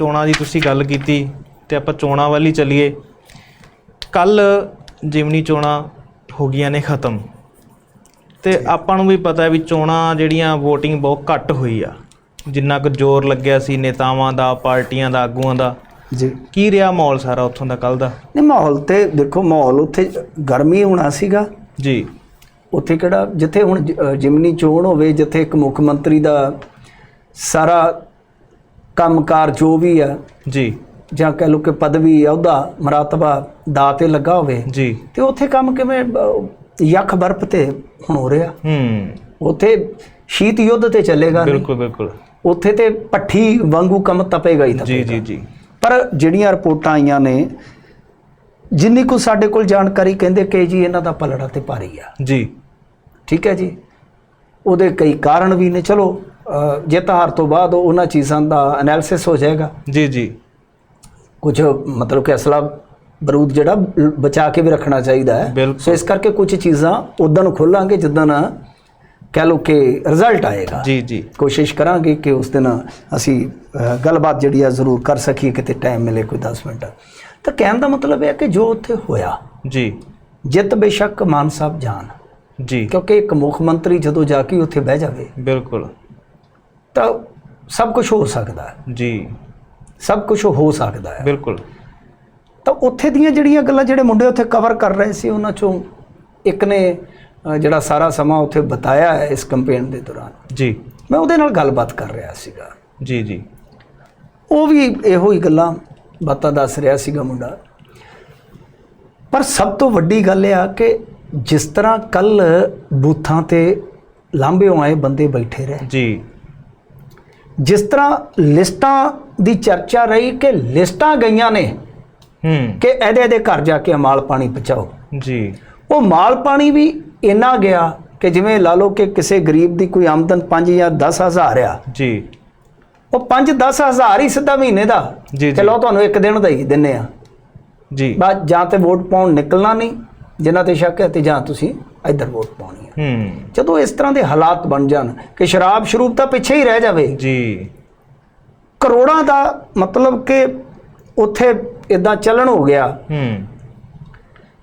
ਚੋਣਾਂ ਦੀ ਤੁਸੀਂ ਗੱਲ ਕੀਤੀ ਤੇ ਆਪਾਂ ਚੋਣਾਂ ਵੱਲ ਹੀ ਚੱਲੀਏ। ਕੱਲ ਜਿਮਨੀ ਚੋਣਾਂ ਹੋ ਗਈਆਂ ਨੇ ਖਤਮ। ਤੇ ਆਪਾਂ ਨੂੰ ਵੀ ਪਤਾ ਹੈ ਵੀ ਚੋਣਾਂ ਜਿਹੜੀਆਂ VOTING ਬਹੁਤ ਘੱਟ ਹੋਈ ਆ। ਜਿੰਨਾ ਕੁ ਜ਼ੋਰ ਲੱਗਿਆ ਸੀ ਨੇਤਾਵਾਂ ਦਾ ਪਾਰਟੀਆਂ ਦਾ ਆਗੂਆਂ ਦਾ। ਜੀ। ਕੀ ਰਿਹਾ ਮਾਹੌਲ ਸਾਰਾ ਉੱਥੋਂ ਦਾ ਕੱਲ ਦਾ? ਨਹੀਂ ਮਾਹੌਲ ਤੇ ਦੇਖੋ ਮਾਹੌਲ ਉੱਥੇ ਗਰਮੀ ਹੋਣਾ ਸੀਗਾ। ਜੀ। ਉੱਥੇ ਕਿਹੜਾ ਜਿੱਥੇ ਹੁਣ ਜਿਮਨੀ ਚੋਣ ਹੋਵੇ ਜਿੱਥੇ ਇੱਕ ਮੁੱਖ ਮੰਤਰੀ ਦਾ ਸਾਰਾ ਕੰਮਕਾਰ ਜੋ ਵੀ ਆ ਜੀ। ਜਾਂ ਕਹਿ ਲਓ ਕਿ ਪਦਵੀ ਅਹੁਦਾ ਮਰਾਤਬਾ ਦਾ ਤੇ ਲੱਗਾ ਹੋਵੇ ਜੀ। ਤੇ ਉੱਥੇ ਕੰਮ ਕਿਵੇਂ ਯੱਖ ਬਰਫ਼ ਤੇ ਹੁਣ ਹੋ ਰਿਹਾ? ਹੂੰ। ਉੱਥੇ ਸ਼ੀਤ ਯੁੱਧ ਤੇ ਚੱਲੇਗਾ ਬਿਲਕੁਲ ਬਿਲਕੁਲ। ਉੱਥੇ ਤੇ ਪੱਠੀ ਵਾਂਗੂ ਕੰਮ ਤਪੇਗਾ ਹੀ ਤਪੇਗਾ। ਜੀ ਜੀ। ਪਰ ਜਿਹੜੀਆਂ ਰਿਪੋਰਟਾਂ ਆਈਆਂ ਨੇ ਜਿੰਨੀ ਕੁ ਸਾਡੇ ਕੋਲ ਜਾਣਕਾਰੀ ਕਹਿੰਦੇ ਕਿ ਜੀ ਇਹਨਾਂ ਦਾ ਪਲੜਾ ਤੇ ਭਾਰੀ ਆ। ਜੀ। ਠੀਕ ਹੈ ਜੀ? ਉਹਦੇ ਕਈ ਕਾਰਨ ਵੀ ਨੇ। ਚਲੋ ਜਿੱਤ ਹਾਰ ਤੋਂ ਬਾਅਦ ਉਹਨਾਂ ਚੀਜ਼ਾਂ ਦਾ ਐਨਾਲਿਸਿਸ ਹੋ ਜਾਏਗਾ। ਜੀ ਜੀ। ਕੁਝ ਮਤਲਬ ਕਿ ਅਸਲਾ ਬਰੂਦ ਜਿਹੜਾ ਲ- ਬਚਾ ਕੇ ਵੀ ਰੱਖਣਾ ਚਾਹੀਦਾ ਹੈ। ਸੋ ਇਸ ਕਰਕੇ ਕੁਝ ਚੀਜ਼ਾਂ ਉਦੋਂ ਨੂੰ ਖੋਲਾਂਗੇ ਜਿੱਦਾਂ ਕਹਿ ਲਓ ਕਿ ਰਿਜ਼ਲਟ ਆਏਗਾ। ਜੀ ਜੀ। ਕੋਸ਼ਿਸ਼ ਕਰਾਂਗੇ ਕਿ ਉਸ ਦਿਨ ਅਸੀਂ ਗੱਲਬਾਤ ਜਿਹੜੀ ਆ ਜ਼ਰੂਰ ਕਰ ਸਕੀਏ ਕਿਤੇ ਟਾਈਮ ਮਿਲੇ ਕੋਈ 10 ਮਿੰਟ। ਤਾਂ ਕਹਿਣ ਦਾ ਮਤਲਬ ਇਹ ਹੈ ਕਿ ਜੋ ਉੱਥੇ ਹੋਇਆ ਜੀ। ਜਿੱਤ ਬੇਸ਼ੱਕ ਮਾਨ ਸਾਹਿਬ ਜਾਣ ਜੀ। ਕਿਉਂਕਿ ਇੱਕ ਮੁੱਖ ਮੰਤਰੀ ਜਦੋਂ ਜਾ ਕੇ ਉੱਥੇ ਬਹਿ ਜਾਵੇ ਬਿਲਕੁਲ। ਤਾਂ ਸਭ ਕੁਝ ਹੋ ਸਕਦਾ ਹੈ। ਜੀ। ਸਭ ਕੁਝ ਹੋ ਸਕਦਾ ਹੈ। ਬਿਲਕੁਲ। ਤਾਂ ਉੱਥੇ ਦੀਆਂ ਜਿਹੜੀਆਂ ਗੱਲਾਂ ਜਿਹੜੇ ਮੁੰਡੇ ਉੱਥੇ ਕਵਰ ਕਰ ਰਹੇ ਸੀ ਉਹਨਾਂ ਚੋਂ ਇੱਕ ਨੇ ਜਿਹੜਾ ਸਾਰਾ ਸਮਾਂ ਉੱਥੇ ਬਤਾਇਆ ਹੈ ਇਸ ਕੈਂਪੇਨ ਦੇ ਦੌਰਾਨ। ਜੀ। ਮੈਂ ਉਹਦੇ ਨਾਲ ਗੱਲਬਾਤ ਕਰ ਰਿਹਾ ਸੀਗਾ। ਜੀ ਜੀ। ਉਹ ਵੀ ਇਹੋ ਹੀ ਗੱਲਾਂ ਬਾਤਾਂ ਦੱਸ ਰਿਹਾ ਸੀਗਾ ਮੁੰਡਾ। ਪਰ ਸਭ ਤੋਂ ਵੱਡੀ ਗੱਲ ਇਹ ਆ ਕਿ ਜਿਸ ਤਰ੍ਹਾਂ ਕੱਲ ਬੂਥਾਂ ਤੇ ਲਾਂਭਿਓਂ ਆਏ ਬੰਦੇ ਬੈਠੇ ਰਹੇ। ਜੀ। ਜਿਸ ਤਰ੍ਹਾਂ ਲਿਸਟਾਂ ਦੀ ਚਰਚਾ ਰਹੀ ਕਿ ਲਿਸਟਾਂ ਗਈਆਂ ਨੇ ਹੂੰ। ਕਿ ਇਹਦੇ ਇਹਦੇ ਘਰ ਜਾ ਕੇ ਮਾਲ ਪਾਣੀ ਪਹੁੰਚਾਓ। ਜੀ। ਉਹ ਮਾਲ ਪਾਣੀ ਵੀ ਇੰਨਾ ਗਿਆ ਕਿ ਜਿਵੇਂ ਲਾ ਲਓ ਕਿ ਕਿਸੇ ਗਰੀਬ ਦੀ ਕੋਈ ਆਮਦਨ 5 ਜਾਂ 10 ਹਜ਼ਾਰ ਆ। ਜੀ। ਉਹ 5-10 ਹਜ਼ਾਰ ਹੀ ਸਿੱਧਾ ਮਹੀਨੇ ਦਾ ਜੀ, ਲਓ ਤੁਹਾਨੂੰ ਇੱਕ ਦਿਨ ਦਾ ਹੀ ਦਿੰਨੇ ਆ। ਜੀ। ਬਸ ਜਾਂ ਤੇ ਵੋਟ ਪਾਉਣ ਨਿਕਲਣਾ ਨਹੀਂ। ਜਿਨ੍ਹਾਂ ਤੇ ਸ਼ੱਕ ਹੈ ਤੇ ਜਾਂ ਤੁਸੀਂ ਇੱਧਰ ਵੋਟ ਪਾਉਣੀ ਹੈ। ਹੂੰ। ਜਦੋਂ ਇਸ ਤਰ੍ਹਾਂ ਦੇ ਹਾਲਾਤ ਬਣ ਜਾਣ ਕਿ ਸ਼ਰਾਬ ਸ਼ਰੂਬ ਤਾਂ ਪਿੱਛੇ ਹੀ ਰਹਿ ਜਾਵੇ। ਜੀ। ਕਰੋੜਾਂ ਦਾ ਮਤਲਬ ਕਿ ਉੱਥੇ ਇਦਾਂ ਚੱਲਣ ਹੋ ਗਿਆ। ਹੂੰ।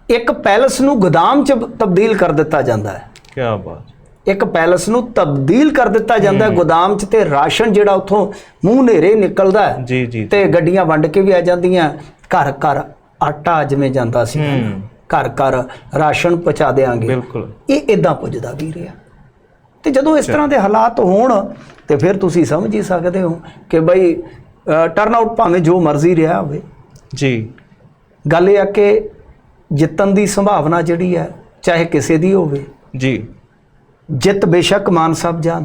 ਇੱਕ ਪੈਲਸ ਨੂੰ ਗੋਦਾਮ 'ਚ ਤਬਦੀਲ ਕਰ ਦਿੱਤਾ ਜਾਂਦਾ ਹੈ। ਕੀ ਬਾਤ। ਇੱਕ ਪੈਲਸ ਨੂੰ ਤਬਦੀਲ ਕਰ ਦਿੱਤਾ ਜਾਂਦਾ ਹੈ। ਗੋਦਾਮ 'ਚ ਤੇ ਰਾਸ਼ਨ ਜਿਹੜਾ ਉੱਥੋਂ ਮੂੰਹ ਹਨੇਰੇ ਨਿਕਲਦਾ ਹੈ ਜੀ ਜੀ ਤੇ ਗੱਡੀਆਂ ਵੰਡ ਕੇ ਵੀ ਆ ਜਾਂਦੀਆਂ। ਘਰ ਘਰ ਆਟਾ ਜਿਵੇਂ ਜਾਂਦਾ ਸੀ। ਹੂੰ। ਘਰ ਘਰ ਰਾਸ਼ਨ ਪਹੁੰਚਾ ਦੇਾਂਗੇ ਬਿਲਕੁਲ। ਇਹ ਇਦਾਂ ਪੁੱਜਦਾ ਵੀ ਰਿਹਾ। ਤੇ ਜਦੋਂ ਇਸ ਤਰ੍ਹਾਂ ਦੇ ਹਾਲਾਤ ਹੋਣ ਤੇ ਫਿਰ ਤੁਸੀਂ ਸਮਝ ਹੀ ਸਕਦੇ ਹੋ ਕਿ ਬਈ ਟਰਨ ਆਊਟ ਭਾਵੇਂ ਜੋ ਮਰਜ਼ੀ ਰਿਹਾ ਹੋਵੇ। ਜੀ। ਗੱਲ ਇਹ ਆ ਕਿ ਜਿੱਤਣ ਦੀ ਸੰਭਾਵਨਾ ਜਿਹੜੀ ਹੈ ਚਾਹੇ ਕਿਸੇ ਦੀ ਹੋਵੇ। ਜੀ। ਜਿੱਤ ਬੇਸ਼ੱਕ ਮਾਨ ਸਾਹਿਬ ਜਾਣ।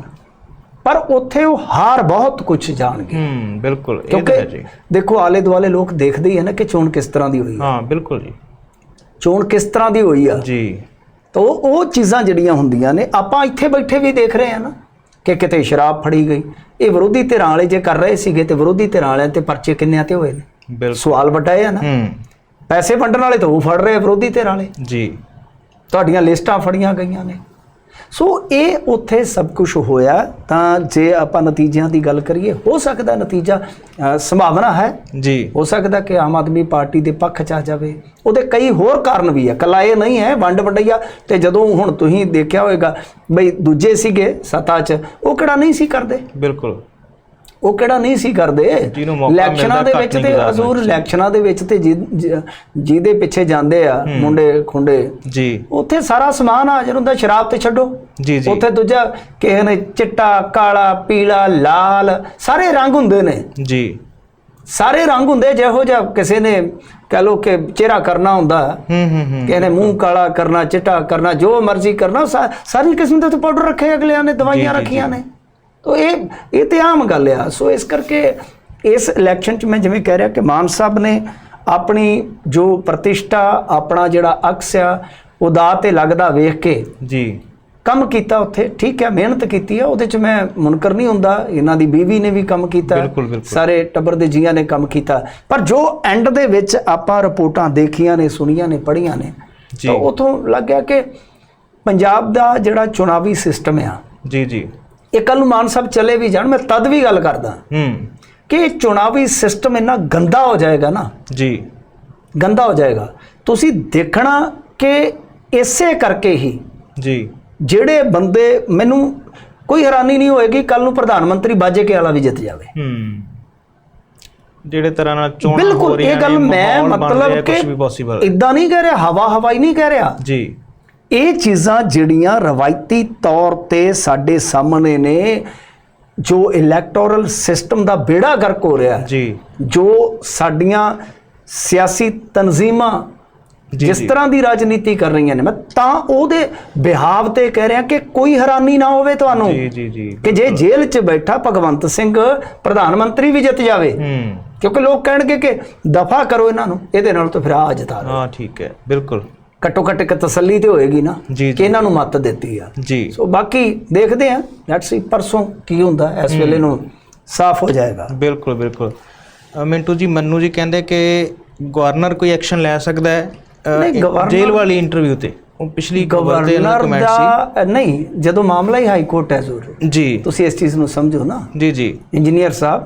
ਪਰ ਉੱਥੇ ਉਹ ਹਾਰ ਬਹੁਤ ਕੁਝ ਜਾਣਗੇ। ਹੂੰ ਬਿਲਕੁਲ। ਇਹ ਤਾਂ ਹੈ ਜੀ। ਦੇਖੋ ਆਲੇ ਦੁਆਲੇ ਲੋਕ ਦੇਖਦੇ ਹੀ ਹੈ ਨਾ ਕਿ ਚੋਣ ਕਿਸ ਤਰ੍ਹਾਂ ਦੀ ਹੋਈ ਹੈ। ਹਾਂ ਬਿਲਕੁਲ ਜੀ। ਚੋਣ ਕਿਸ ਤਰ੍ਹਾਂ ਦੀ ਹੋਈ ਆ? ਜੀ। ਤਾਂ ਉਹ ਉਹ ਚੀਜ਼ਾਂ ਜਿਹੜੀਆਂ ਹੁੰਦੀਆਂ ਨੇ ਆਪਾਂ ਇੱਥੇ ਬੈਠੇ ਵੀ ਦੇਖ ਰਹੇ ਹਾਂ ਨਾ ਕਿ ਕਿਤੇ ਸ਼ਰਾਬ ਫੜੀ ਗਈ। ਇਹ ਵਿਰੋਧੀ ਧਿਰਾਂ ਵਾਲੇ ਜੇ ਕਰ ਰਹੇ ਸੀਗੇ ਤੇ ਵਿਰੋਧੀ ਧਿਰਾਂ ਵਾਲਿਆਂ ਤੇ ਪਰਚੇ ਕਿੰਨਿਆਂ ਤੇ ਹੋਏ ਨੇ? ਬਿਲਕੁਲ। ਸਵਾਲ ਵੱਡਾ ਇਹ ਆ ਨਾ। ਹੂੰ। ਪੈਸੇ ਵੰਡਣ ਵਾਲੇ ਤਾਂ ਉਹ ਫੜ ਰਹੇ ਆ ਵਿਰੋਧੀ ਧਿਰਾਂ ਵਾਲੇ। ਜੀ। ਤੁਹਾਡੀਆਂ ਲਿਸਟਾਂ ਫੜੀਆਂ ਗਈਆਂ ਨੇ। ਸੋ ਇਹ ਉੱਥੇ ਸਭ ਕੁਝ ਹੋਇਆ ਤਾਂ ਜੇ ਆਪਾਂ ਨਤੀਜਿਆਂ ਦੀ ਗੱਲ ਕਰੀਏ ਹੋ ਸਕਦਾ ਨਤੀਜਾ ਸੰਭਾਵਨਾ ਹੈ। ਜੀ। ਹੋ ਸਕਦਾ ਕਿ ਆਮ ਆਦਮੀ ਪਾਰਟੀ ਦੇ ਪੱਖ 'ਚ ਆ ਜਾਵੇ। ਉਹਦੇ ਕਈ ਹੋਰ ਕਾਰਨ ਵੀ ਆ। ਕੱਲਾ ਇਹ ਨਹੀਂ ਹੈ ਵੰਡ ਵੰਡਈਆ। ਤੇ ਜਦੋਂ ਹੁਣ ਤੁਸੀਂ ਦੇਖਿਆ ਹੋਵੇਗਾ ਬਈ ਦੂਜੇ ਸੀਗੇ ਸੱਤਾ 'ਚ ਉਹ ਕਿਹੜਾ ਨਹੀਂ ਸੀ ਕਰਦੇ? ਬਿਲਕੁਲ। ਉਹ ਕਿਹੜਾ ਨਹੀਂ ਸੀ ਕਰਦੇ? ਇਲੈਕਸ਼ਨਾਂ ਦੇ ਵਿੱਚ ਤੇ ਹਜ਼ੂਰ ਇਲੈਕਸ਼ਨਾਂ ਦੇ ਵਿੱਚ ਤੇ ਜਿਹਦੇ ਪਿੱਛੇ ਜਾਂਦੇ ਆ ਮੁੰਡੇ ਖੁੰਡੇ। ਜੀ। ਉੱਥੇ ਸਾਰਾ ਸਮਾਨ ਹਾਜ਼ਰ ਹੁੰਦਾ ਸ਼ਰਾਬ ਤੇ ਛੱਡੋ। ਜੀ ਜੀ। ਉੱਥੇ ਦੂਜਾ ਕਿਸੇ ਨੇ ਚਿੱਟਾ ਕਾਲਾ ਪੀਲਾ ਲਾਲ ਸਾਰੇ ਰੰਗ ਹੁੰਦੇ ਨੇ। ਜੀ। ਸਾਰੇ ਰੰਗ ਹੁੰਦੇ ਜਿਹੋ ਜਿਹਾ ਕਿਸੇ ਨੇ ਕਹ ਲੋ ਕਿ ਚਿਹਰਾ ਕਰਨਾ ਹੁੰਦਾ। ਹੂੰ ਹੂੰ ਹੂੰ। ਕਿਸੇ ਨੇ ਮੂੰਹ ਕਾਲਾ ਕਰਨਾ ਚਿੱਟਾ ਕਰਨਾ ਜੋ ਮਰਜ਼ੀ ਕਰਨਾ ਸਾਰੀ ਕਿਸਮ ਦੇ ਉੱਤੇ ਪਾਊਡਰ ਰੱਖੇ ਅਗਲਿਆਂ ਨੇ ਦਵਾਈਆਂ ਰੱਖੀਆਂ ਨੇ। ਤੋ ਇਹ ਇਹ ਤੇ ਆਮ ਗੱਲ ਆ। ਸੋ ਇਸ ਕਰਕੇ ਇਸ ਇਲੈਕਸ਼ਨ 'ਚ ਮੈਂ ਜਿਵੇਂ ਕਹਿ ਰਿਹਾ ਕਿ ਮਾਨ ਸਾਹਿਬ ਨੇ ਆਪਣੀ ਜੋ ਪ੍ਰਤਿਸ਼ਠਾ ਆਪਣਾ ਜਿਹੜਾ ਅਕਸ ਆ ਉਹਦਾ ਤੇ ਲੱਗਦਾ ਵੇਖ ਕੇ ਜੀ। ਕੰਮ ਕੀਤਾ ਉੱਥੇ। ਠੀਕ ਹੈ ਮਿਹਨਤ ਕੀਤੀ ਹੈ ਉਹਦੇ 'ਚ ਮੈਂ ਮੁਨਕਰ ਨਹੀਂ ਹੁੰਦਾ। ਇਹਨਾਂ ਦੀ ਬੀਵੀ ਨੇ ਵੀ ਕੰਮ ਕੀਤਾ। ਸਾਰੇ ਟੱਬਰ ਦੇ ਜੀਆਂ ਨੇ ਕੰਮ ਕੀਤਾ। ਪਰ ਜੋ ਐਂਡ ਦੇ ਵਿੱਚ ਆਪਾਂ ਰਿਪੋਰਟਾਂ ਦੇਖੀਆਂ ਨੇ ਸੁਣੀਆਂ ਨੇ ਪੜ੍ਹੀਆਂ ਨੇ ਜੀ। ਤਾਂ ਉਥੋਂ ਲੱਗ ਗਿਆ ਕਿ ਪੰਜਾਬ ਦਾ ਜਿਹੜਾ ਚੁਣਾਵੀ ਸਿਸਟਮ ਆ ਜੀ ਜੀ। ਇਹ ਕੱਲ ਨੂੰ ਮਾਨ ਸਾਹਿਬ ਚਲੇ ਵੀ ਜਾਣ ਮੈਂ ਤਦ ਵੀ ਗੱਲ ਕਰਦਾ। ਹੂੰ। ਕਿ ਇਹ ਚੁਣਾਵੀ ਸਿਸਟਮ ਇੰਨਾ ਗੰਦਾ ਹੋ ਜਾਏਗਾ ਨਾ। ਜੀ। ਗੰਦਾ ਹੋ ਜਾਏਗਾ। ਤੁਸੀਂ ਦੇਖਣਾ ਕਿ ਇਸੇ ਕਰਕੇ ਹੀ ਜੀ। ਜਿਹੜੇ ਬੰਦੇ ਮੈਨੂੰ ਕੋਈ ਹੈਰਾਨੀ ਨਹੀਂ ਹੋਏਗੀ ਕੱਲ ਨੂੰ ਪ੍ਰਧਾਨ ਮੰਤਰੀ ਬਾਜੇ ਕੇ ਵਾਲਾ ਵੀ ਜਿੱਤ ਜਾਵੇ। ਹੂੰ। ਜਿਹੜੇ ਤਰ੍ਹਾਂ ਨਾਲ ਚੋਣਾਂ ਹੋ ਬਿਲਕੁਲ ਰਹੀਆਂ ਇਹ ਗੱਲ ਮੈਂ ਮਤਲਬ ਕਿ ਇਦਾਂ ਨਹੀਂ ਕਹਿ ਰਿਹਾ ਹਵਾ ਹਵਾਈ ਨਹੀਂ ਕਹਿ ਰਿਹਾ। ਜੀ। ਇਹ ਚੀਜ਼ਾਂ ਜਿਹੜੀਆਂ ਰਵਾਇਤੀ ਤੌਰ ਤੇ ਸਾਡੇ ਸਾਹਮਣੇ ਨੇ ਜੋ ਇਲੈਕਟੋਰਲ ਸਿਸਟਮ ਦਾ ਬੇੜਾ ਗਰਕ ਹੋ ਰਿਹਾ ਜੀ ਜੋ ਸਾਡੀਆਂ ਸਿਆਸੀ ਤਨਜ਼ੀਮਾਂ ਜਿਸ। ਤਰ੍ਹਾਂ ਦੀ ਰਾਜਨੀਤੀ ਕਰ ਰਹੀਆਂ ਨੇ ਮੈਂ ਤਾਂ ਉਹਦੇ ਬਿਹਾਵ ਤੇ ਕਹਿ ਰਿਹਾ ਕਿ ਕੋਈ ਹੈਰਾਨੀ ਨਾ ਹੋਵੇ ਤੁਹਾਨੂੰ ਜੀ ਜੀ ਜੀ ਕਿ ਜੇ ਜੇਲ੍ਹ 'ਚ ਬੈਠਾ ਭਗਵੰਤ ਸਿੰਘ ਪ੍ਰਧਾਨ ਮੰਤਰੀ ਵੀ ਜਿੱਤ ਜਾਵੇ ਹੂੰ ਕਿਉਂਕਿ ਲੋਕ ਕਹਿਣਗੇ ਕਿ ਦਫਾ ਕਰੋ ਇਹਨਾਂ ਨੂੰ ਇਹਦੇ ਨਾਲ ਤਾਂ ਫਿਰ ਆ ਜਿਤਾ। ਹਾਂ ਠੀਕ ਹੈ ਬਿਲਕੁਲ ਘੱਟੋ ਘੱਟ ਇੱਕ ਤਸੱਲੀ ਤੇ ਹੋਏਗੀ ਨਾ ਜੀ, ਜੀ। ਕਿ ਇਹਨਾਂ ਨੂੰ ਮੱਤ ਦਿੱਤੀ ਆ। ਜੀ। ਸੋ ਬਾਕੀ ਦੇਖਦੇ ਆ ਲੈਟਸ ਸੀ ਪਰਸੋਂ ਕੀ ਹੁੰਦਾ ਇਸ ਵੇਲੇ ਨੂੰ ਸਾਫ਼ ਹੋ ਜਾਏਗਾ। ਬਿਲਕੁਲ ਬਿਲਕੁਲ। ਅ, ਮਿੰਟੂ ਜੀ ਮੰਨੂ ਜੀ ਕਹਿੰਦੇ ਕਿ ਗਵਰਨਰ ਕੋਈ ਐਕਸ਼ਨ ਲੈ ਸਕਦਾ ਹੈ? ਅ, ਨਹੀਂ, ਇੱਕ ਗਵਰਨਰ- ਜੇਲ੍ਹ ਵਾਲੀ ਇੰਟਰਵਿਊ ਤੇ। ਉਹ ਪਿਛਲੀ ਖਬਰ ਤੇ ਇਹਨਾਂ ਗਵਰਨਰ ਕਮੈਂਟ ਸੀ। ਦਾ ਨਹੀਂ ਜਦੋਂ ਮਾਮਲਾ ਹੀ ਹਾਈ ਕੋਰਟ ਹੈ ਜ਼ਰੂਰ। ਜੀ। ਤੁਸੀਂ ਇਸ ਚੀਜ਼ ਨੂੰ ਸਮਝੋ ਨਾ। ਜੀ ਜੀ। ਇੰਜੀਨੀਅਰ ਸਾਹਿਬ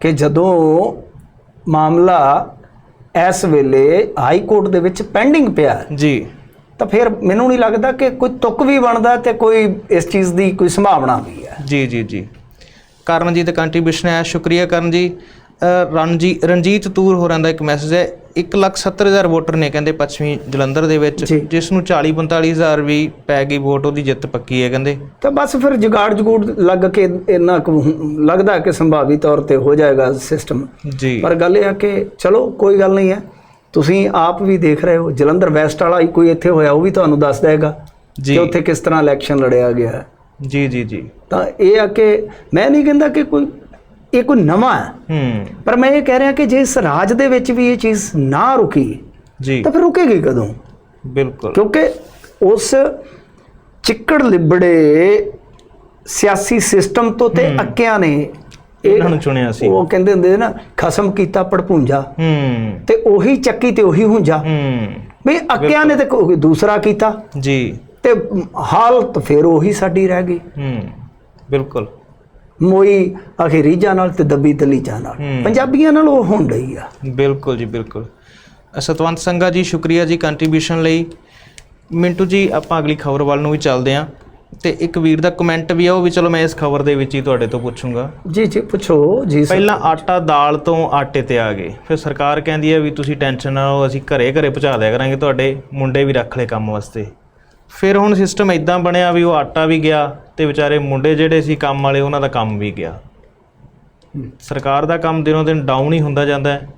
ਕਿ ਜਦੋਂ ਮਾਮਲਾ ਇਸ ਵੇਲੇ ਹਾਈ ਕੋਰਟ ਦੇ ਵਿੱਚ ਪੈਂਡਿੰਗ ਪਿਆ ਜੀ। ਤਾਂ ਫਿਰ ਮੈਨੂੰ ਨਹੀਂ ਲੱਗਦਾ ਕਿ ਕੋਈ ਤੁਕ ਵੀ ਬਣਦਾ ਤੇ ਕੋਈ ਇਸ ਚੀਜ਼ ਦੀ ਕੋਈ ਸੰਭਾਵਨਾ ਵੀ ਹੈ। ਜੀ ਜੀ ਜੀ। ਕਰਨ ਜੀ ਦਾ ਕੰਟਰੀਬਿਊਸ਼ਨ ਹੈ ਸ਼ੁਕਰੀਆ ਕਰਨ ਜੀ ਰਣਜੀ ਰਣਜੀਤ ਤੂਰ ਹੋਰਾਂ ਦਾ ਇੱਕ ਮੈਸੇਜ ਹੈ 170000 ਵੋਟਰ ਨੇ ਕਹਿੰਦੇ ਪੱਛਮੀ ਜਲੰਧਰ ਦੇ ਵਿੱਚ। ਜਿਸ ਨੂੰ 40 45000 ਵੀ ਪੈ ਗਈ ਵੋਟ ਉਹਦੀ ਜਿੱਤ ਪੱਕੀ ਹੈ ਕਹਿੰਦੇ। ਤਾਂ ਬਸ ਫਿਰ ਜੁਗਾੜ ਜਗੂੜ ਲੱਗ ਕੇ ਇੰਨਾ ਲੱਗਦਾ ਕਿ ਸੰਭਾਵੀ ਤੌਰ ਤੇ ਹੋ ਜਾਏਗਾ ਸਿਸਟਮ ਜੀ। ਪਰ ਗੱਲ ਇਹ ਹੈ ਕਿ ਚਲੋ ਕੋਈ ਗੱਲ ਨਹੀਂ ਹੈ। ਤੁਸੀਂ ਆਪ ਵੀ ਦੇਖ ਰਹੇ ਹੋ ਜਲੰਧਰ ਵੈਸਟ ਵਾਲਾ ਹੀ ਕੋਈ ਇੱਥੇ ਹੋਇਆ ਉਹ ਵੀ ਤੁਹਾਨੂੰ ਦੱਸ ਦੇਗਾ ਜੀ। ਕਿ ਉੱਥੇ ਕਿਸ ਤਰ੍ਹਾਂ ਇਲੈਕਸ਼ਨ ਲੜਿਆ ਗਿਆ। ਜੀ ਜੀ ਜੀ। ਤਾਂ ਇਹ ਆ ਕਿ ਮੈਂ ਨਹੀਂ ਕਹਿੰਦਾ ਕਿ ਕੋਈ ਇਹ ਕੋਈ ਨਵਾਂ ਹੈ। ਹੂੰ। ਪਰ ਮੈਂ ਇਹ ਕਹਿ ਰਿਹਾ ਕਿ ਜੇ ਇਸ ਰਾਜ ਦੇ ਵਿੱਚ ਵੀ ਇਹ ਚੀਜ਼ ਨਾ ਰੁਕੀ ਜੀ। ਤਾਂ ਫਿਰ ਰੁਕੇਗੀ ਕਦੋਂ? ਬਿਲਕੁਲ। ਕਿਉਂਕਿ ਉਸ ਚਿੱਕੜ ਲਿਬੜੇ ਸਿਆਸੀ ਸਿਸਟਮ ਤੋਂ ਤੇ ਅੱਕਿਆਂ ਨੇ ਇਹ ਇਹਨਾਂ ਨੂੰ ਚੁਣਿਆ ਸੀ। ਉਹ ਕਹਿੰਦੇ ਹੁੰਦੇ ਨਾ ਖਸਮ ਕੀਤਾ ਪੜਪੂੰਜਾ। ਹੂੰ। ਤੇ ਉਹੀ ਚੱਕੀ ਤੇ ਉਹੀ ਹੁੰਜਾ। ਹੂੰ। ਵੀ ਅੱਕਿਆਂ ਨੇ ਤੇ ਕੋਈ ਦੂਸਰਾ ਕੀਤਾ। ਜੀ। ਤੇ ਹਾਲਤ ਫਿਰ ਉਹੀ ਸਾਡੀ ਰਹਿ ਗਈ। ਹੂੰ। ਬਿਲਕੁਲ। ਮੋਈ ਆਖੇ ਰੀਜਾਂ ਨਾਲ ਤੇ ਦੱਬੀ ਦਲੀਜਾਂ ਨਾਲ। ਪੰਜਾਬੀਆਂ ਨਾਲ ਉਹ ਹੋਣ ਰਹੀ ਆ। ਬਿਲਕੁਲ ਜੀ ਬਿਲਕੁਲ। ਸਤਵੰਤ ਸੰਗਾ ਜੀ ਸ਼ੁਕਰੀਆ ਜੀ ਕੰਟਰੀਬਿਊਸ਼ਨ ਲਈ। ਮਿੰਟੂ ਜੀ ਆਪਾਂ ਅਗਲੀ ਖਬਰ ਵੱਲ ਨੂੰ ਵੀ ਚੱਲਦੇ ਹਾਂ ਤੇ ਇੱਕ ਵੀਰ ਦਾ ਕਮੈਂਟ ਵੀ ਆ ਉਹ ਵੀ ਚਲੋ ਮੈਂ ਇਸ ਖਬਰ ਦੇ ਵਿੱਚ ਹੀ ਤੁਹਾਡੇ ਤੋਂ ਪੁੱਛੂੰਗਾ। ਜੀ ਜੀ ਪੁੱਛੋ ਜੀ। ਪਹਿਲਾਂ ਆਟਾ ਦਾਲ ਤੋਂ ਆਟੇ ਤੇ ਆ ਗਏ। ਫਿਰ ਸਰਕਾਰ ਕਹਿੰਦੀ ਹੈ ਵੀ ਤੁਸੀਂ ਟੈਨਸ਼ਨ ਨਾ ਲਓ ਅਸੀਂ ਘਰੇ ਘਰੇ ਪਹੁੰਚਾ ਦਿਆ ਕਰਾਂਗੇ ਤੁਹਾਡੇ ਮੁੰਡੇ ਵੀ ਰੱਖ ਲਏ ਕੰਮ ਵਾਸਤੇ। ਫਿਰ ਹੁਣ ਸਿਸਟਮ ਇਦਾਂ ਬਣਿਆ ਵੀ ਉਹ ਆਟਾ ਵੀ ਗਿਆ ਤੇ ਵਿਚਾਰੇ ਮੁੰਡੇ ਜਿਹੜੇ ਸੀ ਕੰਮ ਵਾਲੇ ਉਹਨਾਂ ਦਾ ਕੰਮ ਵੀ ਗਿਆ। ਸਰਕਾਰ ਦਾ ਕੰਮ ਦਿਨੋਂ ਦਿਨ ਡਾਊਨ ਹੀ ਹੁੰਦਾ ਜਾਂਦਾ ਹੈ।